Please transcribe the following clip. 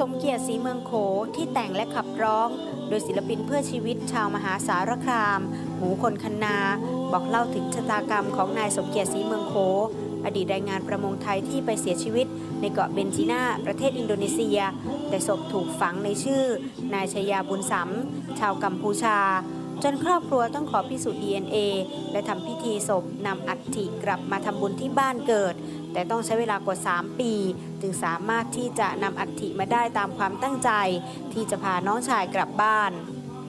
สมเกียรติสีเมืองโขที่แต่งและขับร้อง โดยศิลปินเพื่อชีวิตชาวมหาสารคาม หมูคนคนา บอกเล่าถึงชะตากรรมของนายสมเกียรติสีเมืองโข อดีตแรงงานประมงไทยที่ไปเสียชีวิต ในเกาะเบนจีนาประเทศอินโดนีเซีย แต่ศพถูกฝังในชื่อ นายชยาบุญสัมชาวกัมพูชา จนครอบครัวต้องขอพิสูจน์ DNA และทำพิธีศพนำอัฐิกลับมาทำบุญที่บ้านเกิด แต่ต้องใช้เวลากว่า 3 ปี จึงสามารถที่จะนำอัฐิมาได้ตามความตั้งใจ ที่จะพาน้องชายกลับบ้าน